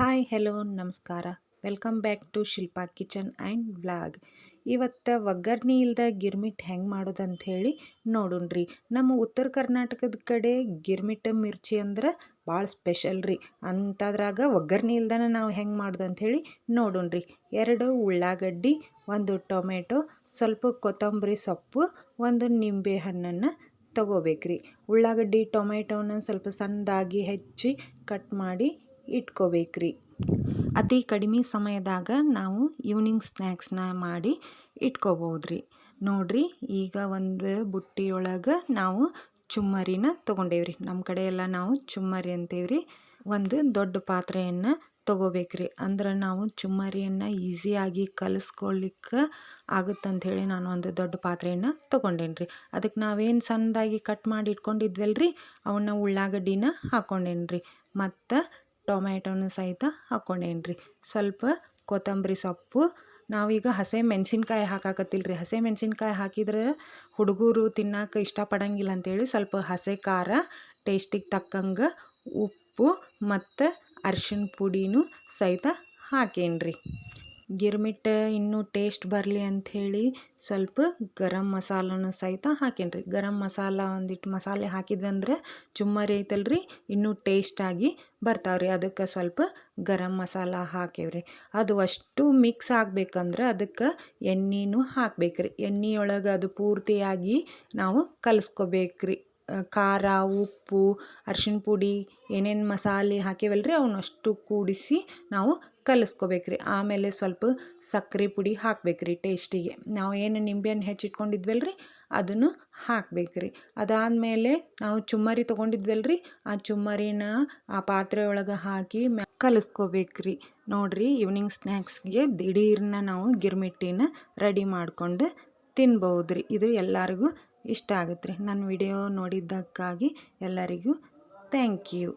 Hi hello ನಮಸ್ಕಾರ. Welcome back to Shilpa kitchen and vlog ಇವತ್ತು ಒಗ್ಗರ್ಣಿ ಇಲ್ದ ಗಿರ್ಮಿಟ್ ಹೆಂಗೆ ಮಾಡೋದು ಅಂತ ಹೇಳಿ ನೋಡೋಣ್ರಿ. ನಮ್ಮ ಉತ್ತರ ಕರ್ನಾಟಕದ ಕಡೆ ಗಿರ್ಮಿಟ್ ಮಿರ್ಚಿ ಅಂದ್ರೆ ಭಾಳ ಸ್ಪೆಷಲ್ ರೀ. ಅಂಥದ್ರಾಗ ಒಗ್ಗರ್ಣಿ ಇಲ್ದನ ನಾವು ಹೆಂಗೆ ಮಾಡೋದು ಅಂಥೇಳಿ ನೋಡೋಣ್ರಿ. ಎರಡು ಉಳ್ಳಾಗಡ್ಡಿ, ಒಂದು ಟೊಮೆಟೊ, ಸ್ವಲ್ಪ ಕೊತ್ತಂಬರಿ ಸೊಪ್ಪು, ಒಂದು ನಿಂಬೆ ಹಣ್ಣನ್ನು ತಗೋಬೇಕ್ರಿ. ಉಳ್ಳಾಗಡ್ಡಿ, ಟೊಮೆಟೊನ ಸ್ವಲ್ಪ ಸಣ್ಣದಾಗಿ ಹೆಚ್ಚಿ ಕಟ್ ಮಾಡಿ ಇಟ್ಕೋಬೇಕ್ರಿ. ಅತಿ ಕಡಿಮೆ ಸಮಯದಾಗ ನಾವು ಈವ್ನಿಂಗ್ ಸ್ನ್ಯಾಕ್ಸ್ನ ಮಾಡಿ ಇಟ್ಕೋಬೋದ್ರಿ. ನೋಡ್ರಿ, ಈಗ ಒಂದು ಬುಟ್ಟಿಯೊಳಗೆ ನಾವು ಚುಮ್ಮರಿನ ತೊಗೊಂಡೇವ್ರಿ. ನಮ್ಮ ಕಡೆ ಎಲ್ಲ ನಾವು ಚುಮ್ಮರಿ ಅಂತೇವ್ರಿ. ಒಂದು ದೊಡ್ಡ ಪಾತ್ರೆಯನ್ನು ತೊಗೋಬೇಕ್ರಿ. ಅಂದ್ರೆ ನಾವು ಚುಮ್ಮರಿಯನ್ನು ಈಸಿಯಾಗಿ ಕಲಿಸ್ಕೊಳ್ಳಿಕ್ಕೆ ಆಗುತ್ತಂಥೇಳಿ ನಾನು ಒಂದು ದೊಡ್ಡ ಪಾತ್ರೆಯನ್ನು ತೊಗೊಂಡೇನ್ರಿ. ಅದಕ್ಕೆ ನಾವೇನು ಸಣ್ಣದಾಗಿ ಕಟ್ ಮಾಡಿ ಇಟ್ಕೊಂಡಿದ್ವಲ್ರಿ, ಅವನ್ನ ಉಳ್ಳಾಗಡ್ಡಿನ ಹಾಕ್ಕೊಂಡೇನ್ರಿ ಮತ್ತು ಟೊಮ್ಯಾಟೊನು ಸಹಿತ ಹಾಕ್ಕೊಂಡೇನ್ರಿ ಸ್ವಲ್ಪ ಕೊತ್ತಂಬರಿ ಸೊಪ್ಪು, ನಾವೀಗ ಹಸೆ ಮೆಣಸಿನ್ಕಾಯಿ ಹಾಕಾಕತ್ತಿಲ್ಲ ರೀ ಹಸೆ ಮೆಣಸಿನ್ಕಾಯಿ ಹಾಕಿದ್ರೆ ಹುಡುಗರು ತಿನ್ನಕ್ಕೆ ಇಷ್ಟಪಡಂಗಿಲ್ಲ ಅಂತೇಳಿ ಸ್ವಲ್ಪ ಹಸೆ, ಖಾರ, ಟೇಸ್ಟಿಗೆ ತಕ್ಕಂಗೆ ಉಪ್ಪು ಮತ್ತು ಅರ್ಶಿನ ಪುಡಿನೂ ಸಹಿತ ಹಾಕೇನ್ರಿ. ಗಿರ್ಮಿಟ್ ಇನ್ನೂ ಟೇಸ್ಟ್ ಬರಲಿ ಅಂಥೇಳಿ ಸ್ವಲ್ಪ ಗರಂ ಮಸಾಲನೂ ಸಹಿತ ಹಾಕೇನ್ರಿ. ಗರಂ ಮಸಾಲ ಒಂದಿಟ್ಟು ಮಸಾಲೆ ಹಾಕಿದ್ವಿ ಅಂದ್ರೆ ಚುಮ್ಮರಿ ಐತಲ್ರಿ ಇನ್ನೂ ಟೇಸ್ಟಾಗಿ ಬರ್ತಾವ್ರಿ. ಅದಕ್ಕೆ ಸ್ವಲ್ಪ ಗರಂ ಮಸಾಲ ಹಾಕೇವ್ರಿ. ಅದು ಅಷ್ಟು ಮಿಕ್ಸ್ ಆಗ್ಬೇಕಂದ್ರೆ ಅದಕ್ಕೆ ಎಣ್ಣೆನೂ ಹಾಕ್ಬೇಕ್ರಿ. ಎಣ್ಣೆಯೊಳಗೆ ಅದು ಪೂರ್ತಿಯಾಗಿ ನಾವು ಕಲಿಸ್ಕೋಬೇಕ್ರಿ. ಖಾರ, ಉಪ್ಪು, ಅರ್ಶಿಣ ಪುಡಿ, ಏನೇನು ಮಸಾಲೆ ಹಾಕೇವಲ್ರಿ ಅವನ್ನಷ್ಟು ಕೂಡಿಸಿ ನಾವು ಕಲಿಸ್ಕೋಬೇಕ್ರಿ. ಆಮೇಲೆ ಸ್ವಲ್ಪ ಸಕ್ಕರೆ ಪುಡಿ ಹಾಕಬೇಕ್ರಿ ಟೇಸ್ಟಿಗೆ. ನಾವು ಏನು ನಿಂಬೆಹಣ್ಣು ಹೆಚ್ಚಿಟ್ಕೊಂಡಿದ್ವಲ್ರಿ, ಅದನ್ನು ಹಾಕಬೇಕ್ರಿ. ಅದಾದಮೇಲೆ ನಾವು ಚುಮ್ಮರಿ ತೊಗೊಂಡಿದ್ವಲ್ರಿ, ಆ ಚುಮ್ಮರಿನ ಆ ಪಾತ್ರೆ ಒಳಗೆ ಹಾಕಿ ಮ್ಯಾ ಕಲಿಸ್ಕೋಬೇಕ್ರಿ. ನೋಡಿರಿ ಈವ್ನಿಂಗ್ ಸ್ನ್ಯಾಕ್ಸ್ಗೆ ದಿಢೀರ್ನ ನಾವು ಗಿರ್ಮಿಟ್ಟಿನ ರೆಡಿ ಮಾಡ್ಕೊಂಡು ತಿನ್ಬೋದ್ರಿ. ಇದು ಎಲ್ಲರಿಗೂ ಇಷ್ಟ ಆಗುತ್ತೆ ರೀ ನನ್ನ ವಿಡಿಯೋ ನೋಡಿದ್ದಕ್ಕಾಗಿ ಎಲ್ಲರಿಗೂ ಥ್ಯಾಂಕ್ ಯು